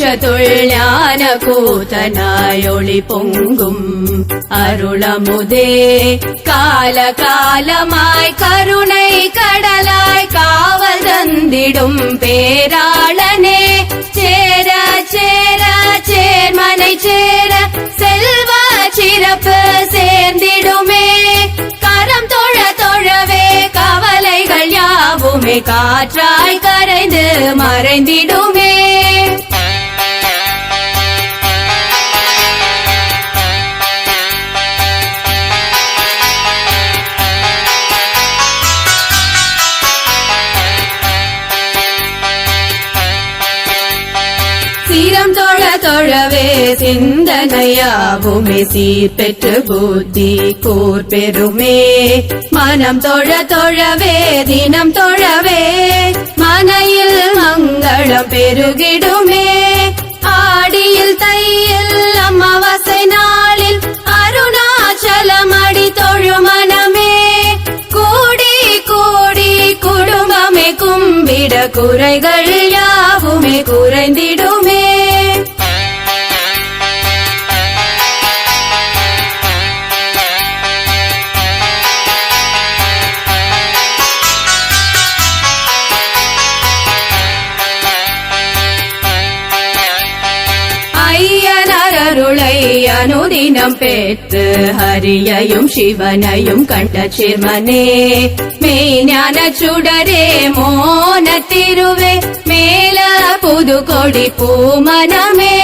രുക്ഷതുൾ ജ്ഞാന കൂതനായൊളി പൊങ്കും അരുളമുതേ കാലകാലമായി കരുണை கடலாய் காவல் தந்திடும் பேராளனே சேர சேர சேர்மனை சேர செல்வ சிறப்பு சேர்ந்திடுமே கரம் தொழ தொழவே கவலைகள் யாவுமே காற்றாய் கரைந்து மறைந்திடுமே தொழ சிந்தனையாவுமே சீர் பெற்று புத்தி கூர் பெருமே மனம் தொழ தொழவே தினம் தொழவே மனையில் மங்களம் பெருகிடுமே. ஆடியில் தையில் அமாவாசை நாளில் அருணாச்சலம் அடி தொழு மனமே. கூடி கூடி குடும்பமே கும்பிட குறைகள் யாவுமே குறைந்திடுமே. ஐயனருளை அனுதினம் பெற்று ஹரியையும் சிவனையும் கண்ட சிர்மனே மெய்ஞான சுடரே மோன திருவே மேல புது கொடி பூமனமே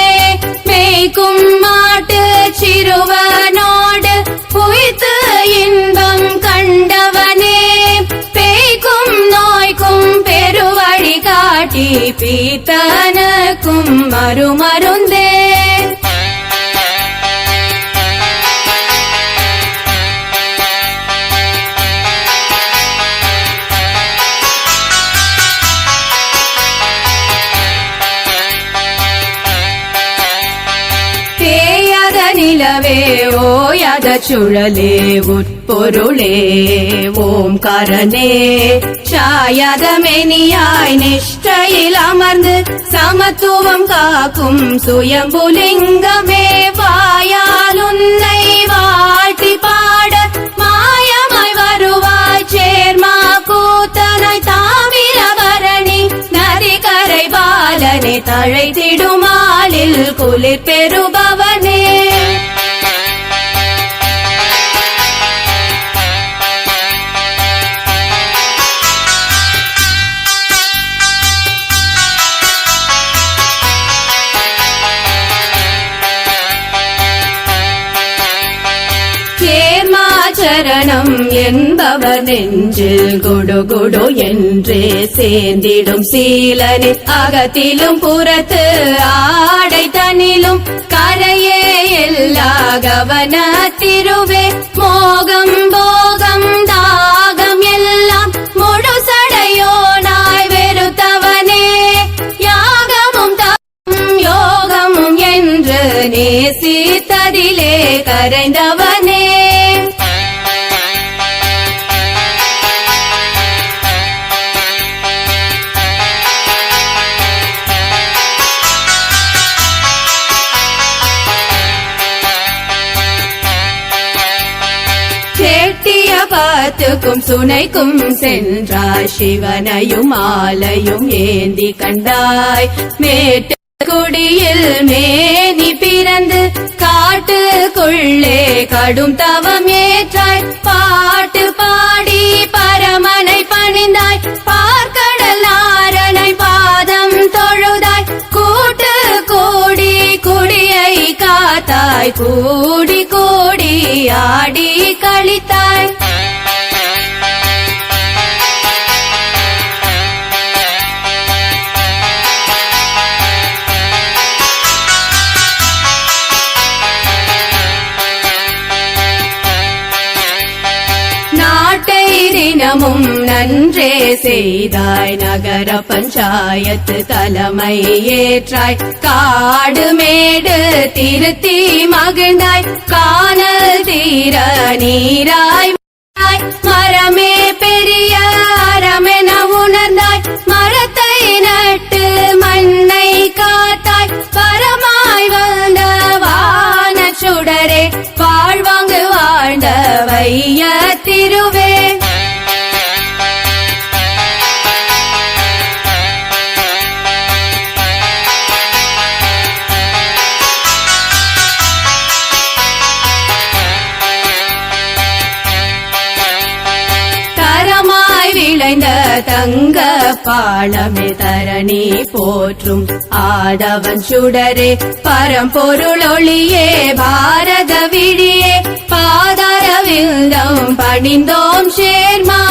மேய்க்கும் மாட்டு சிறுவனோடு புய்த்து இன்பம் கண்டவனே பேய்க்கும் நோய்க்கும் பெருவழி நிலவே ஓயாத சுழலே உட்பொருளே ஓம்காரனே சாயாத மெனியாய் நிஷ்டையில் அமர்ந்து சமத்துவம் காக்கும் சுயம்புலிங்கமே வாயால் உன்னை வாழ்த்தி பாட மாயமாய் வருவாய். சேர்மா கூத்தனாய் தாமிரபரணி நதிகரை பாலனை தழைத்திடுமாலில் குளிர் பெறுபவனே. சரணம் என்பவர் நெஞ்சில் குடு குடு என்றே சேர்ந்திடும் சீலனே அகத்திலும் புறத்து ஆடை தனிலும் கரையே எல்லா கவன திருவே மோகம் போகம் தாகம் எல்லாம் முழு சடையோ நாய் வெறுத்தவனே. யாகமும் தாமும் யோகமும் என்று நேசித்ததிலே கரைந்தவன் பாத்துக்கும் சுனைக்கும் சென்றாய். சிவனையும் ஆலையும் ஏந்தி கண்டாய். மேட்டு குடியில் மேனி பிறந்து காட்டுக்குள்ளே கடும் தவம் ஏற்றாய். பாட்டு பாடி பரமனை பணிந்தாய். பார்க்கடல் நாரணை பாதம் தொழுதாய். கூட்டு கூடி குடியை காத்தாய். கூடி கூடி ஆடி கழித்தாய் தினமும் நன்றே செய்தாய் நகர பஞ்சாயத்து தலைமை ஏற்றாய். காடு மேடு திருத்தி மகிழ்ந்தாய். காணல் தீர நீராய். மரமே பெரிய விளைந்த தங்க பாலமே தரணி போற்றும் ஆடவன் சுடரே பரம்பொருள் ஒளியே பாரத விழியே பாதார விந்தம் பணிந்தோம் சேர்மா.